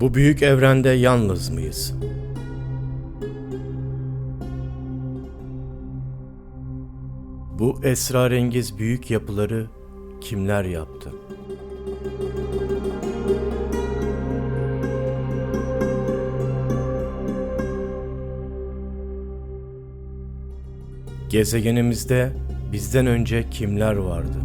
Bu büyük evrende yalnız mıyız? Bu esrarengiz büyük yapıları kimler yaptı? Gezegenimizde bizden önce kimler vardı?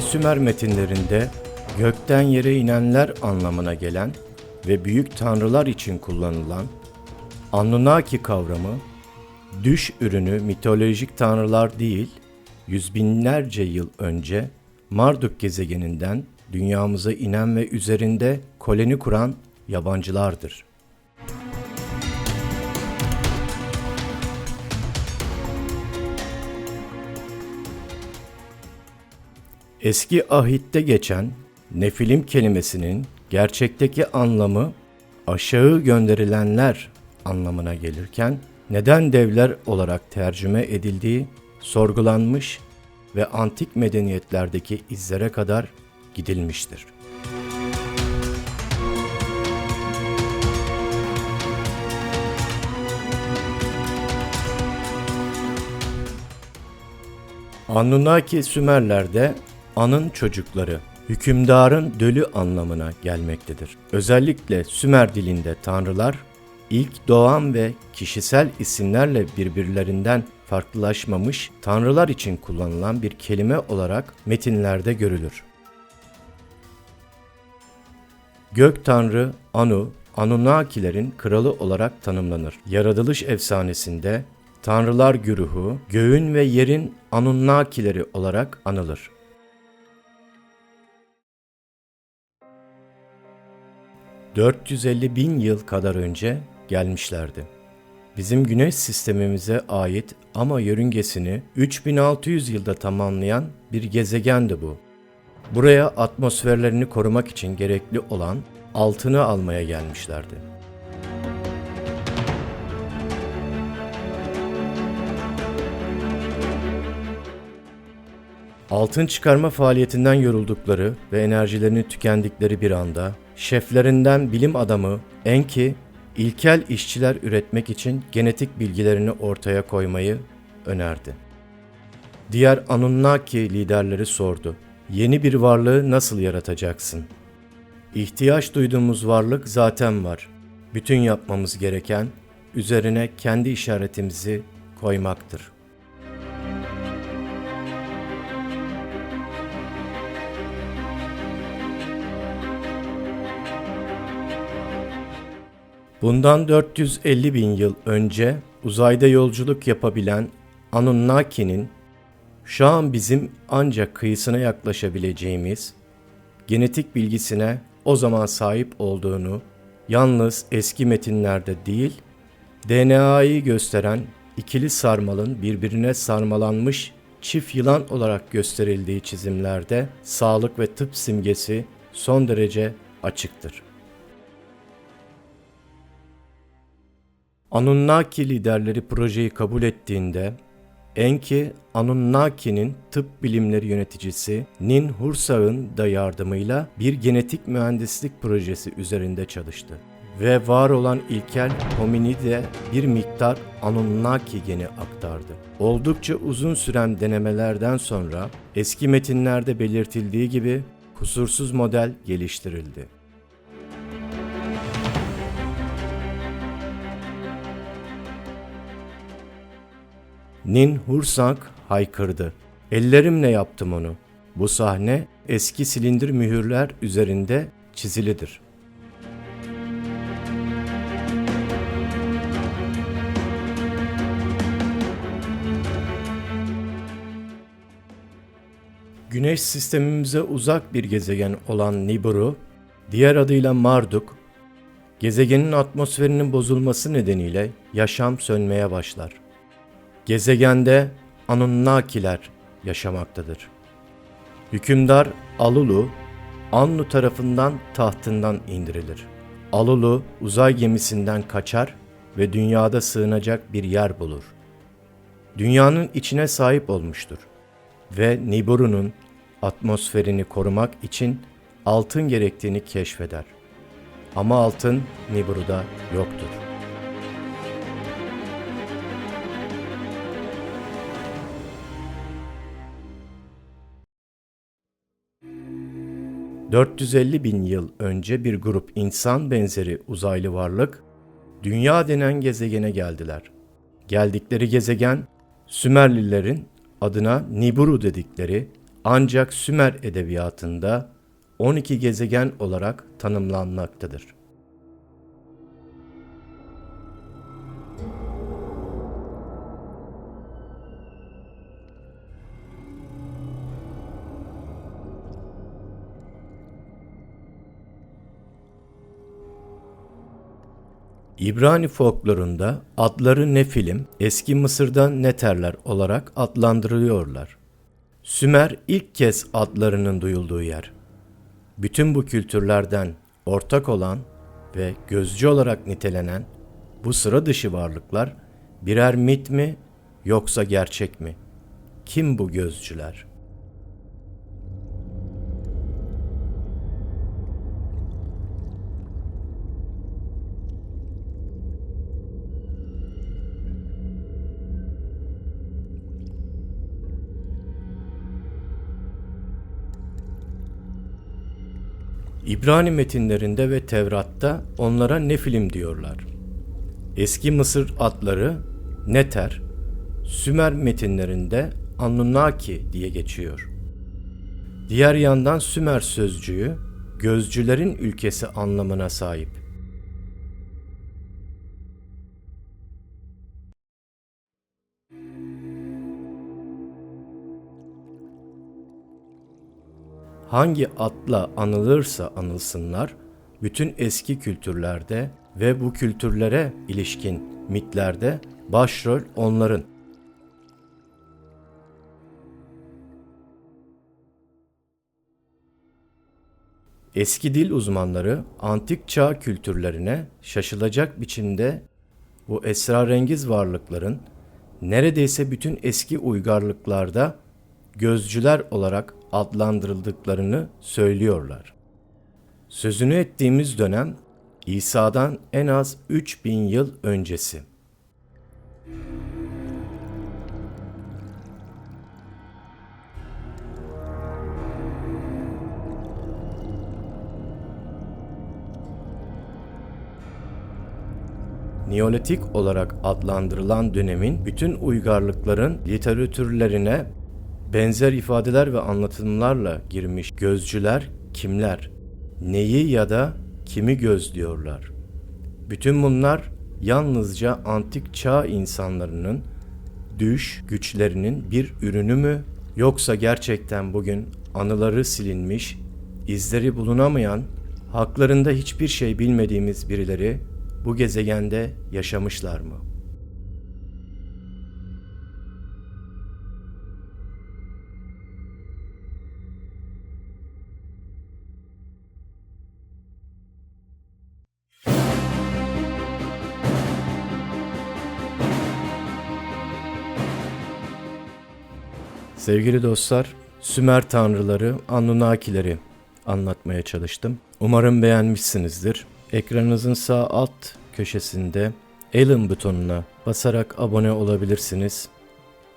Eski Sümer metinlerinde gökten yere inenler anlamına gelen ve büyük tanrılar için kullanılan Anunnaki kavramı düş ürünü mitolojik tanrılar değil, yüz binlerce yıl önce Marduk gezegeninden dünyamıza inen ve üzerinde koloni kuran yabancılardır. Eski ahitte geçen nefilim kelimesinin gerçekteki anlamı aşağı gönderilenler anlamına gelirken neden devler olarak tercüme edildiği sorgulanmış ve antik medeniyetlerdeki izlere kadar gidilmiştir. Anunnaki Sümerler'de anın çocukları, hükümdarın dölü anlamına gelmektedir. Özellikle Sümer dilinde tanrılar ilk doğan ve kişisel isimlerle birbirlerinden farklılaşmamış tanrılar için kullanılan bir kelime olarak metinlerde görülür. Gök tanrı Anu, Anunnakilerin kralı olarak tanımlanır. Yaratılış efsanesinde tanrılar güruhu, göğün ve yerin Anunnakileri olarak anılır. ...450 bin yıl kadar önce gelmişlerdi. Bizim güneş sistemimize ait ama yörüngesini 3600 yılda tamamlayan bir gezegendi bu. Buraya atmosferlerini korumak için gerekli olan altını almaya gelmişlerdi. Altın çıkarma faaliyetinden yoruldukları ve enerjilerini tükendikleri bir anda şeflerinden bilim adamı Enki ilkel işçiler üretmek için genetik bilgilerini ortaya koymayı önerdi. Diğer Anunnaki liderleri sordu. Yeni bir varlığı nasıl yaratacaksın? İhtiyaç duyduğumuz varlık zaten var. Bütün yapmamız gereken üzerine kendi işaretimizi koymaktır. Bundan 450 bin yıl önce uzayda yolculuk yapabilen Anunnaki'nin şu an bizim ancak kıyısına yaklaşabileceğimiz genetik bilgisine o zaman sahip olduğunu yalnız eski metinlerde değil, DNA'yı gösteren ikili sarmalın birbirine sarmalanmış çift yılan olarak gösterildiği çizimlerde sağlık ve tıp simgesi son derece açıktır. Anunnaki liderleri projeyi kabul ettiğinde Enki, Anunnaki'nin tıp bilimleri yöneticisi Nin Hursag'ın da yardımıyla bir genetik mühendislik projesi üzerinde çalıştı. Ve var olan ilkel hominide bir miktar Anunnaki geni aktardı. Oldukça uzun süren denemelerden sonra eski metinlerde belirtildiği gibi kusursuz model geliştirildi. Nin Hursak haykırdı. Ellerimle yaptım onu. Bu sahne eski silindir mühürler üzerinde çizilidir. Güneş sistemimize uzak bir gezegen olan Nibiru, Diğer adıyla Marduk, gezegenin atmosferinin bozulması nedeniyle yaşam sönmeye başlar. Gezegende Anunnakiler yaşamaktadır. Hükümdar Alulu, Annu tarafından tahtından indirilir. Alulu uzay gemisinden kaçar ve dünyada sığınacak bir yer bulur. Dünyanın içine sahip olmuştur ve Nibiru'nun atmosferini korumak için altın gerektiğini keşfeder. Ama altın Nibiru'da yoktur. ...450 bin yıl önce bir grup insan benzeri uzaylı varlık... ...Dünya denen gezegene geldiler. Geldikleri gezegen... ...Sümerlilerin adına Nibiru dedikleri... ...ancak Sümer edebiyatında 12 gezegen olarak tanımlanmaktadır. İbrani folklorunda adları Nefilim, eski Mısır'da Neterler olarak adlandırılıyorlar. Sümer ilk kez adlarının duyulduğu yer bütün bu kültürlerden ortak olan ve gözcü olarak nitelenen bu sıra dışı varlıklar birer mit mi yoksa gerçek mi? Kim bu gözcüler? İbrani metinlerinde ve Tevrat'ta onlara Nefilim diyorlar. Eski Mısır adları Neter, Sümer metinlerinde Anunnaki diye geçiyor. Diğer yandan Sümer sözcüğü gözcülerin ülkesi anlamına sahip. Hangi adla anılırsa anılsınlar, bütün eski kültürlerde ve bu kültürlere ilişkin mitlerde başrol onların. Eski dil uzmanları antik çağ kültürlerine şaşılacak biçimde bu esrarengiz varlıkların neredeyse bütün eski uygarlıklarda gözcüler olarak adlandırıldıklarını söylüyorlar. Sözünü ettiğimiz dönem İsa'dan en az 3000 yıl öncesi. Neolitik olarak adlandırılan dönemin bütün uygarlıkların literatürlerine benzer ifadeler ve anlatımlarla girmiş gözcüler kimler? Neyi ya da kimi gözlüyorlar? Bütün bunlar yalnızca antik çağ insanlarının düş güçlerinin bir ürünü mü yoksa gerçekten bugün anıları silinmiş, izleri bulunamayan, haklarında hiçbir şey bilmediğimiz birileri bu gezegende yaşamışlar mı?'' Sevgili dostlar, Sümer tanrıları, Anunnakileri anlatmaya çalıştım. Umarım beğenmişsinizdir. Ekranınızın sağ alt köşesinde Alien butonuna basarak abone olabilirsiniz.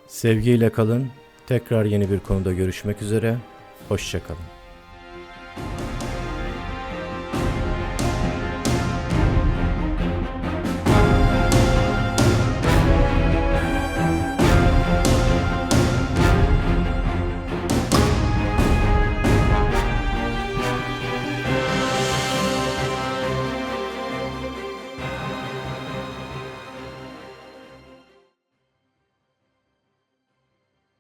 Sevgiyle kalın. Tekrar yeni bir konuda görüşmek üzere. Hoşçakalın.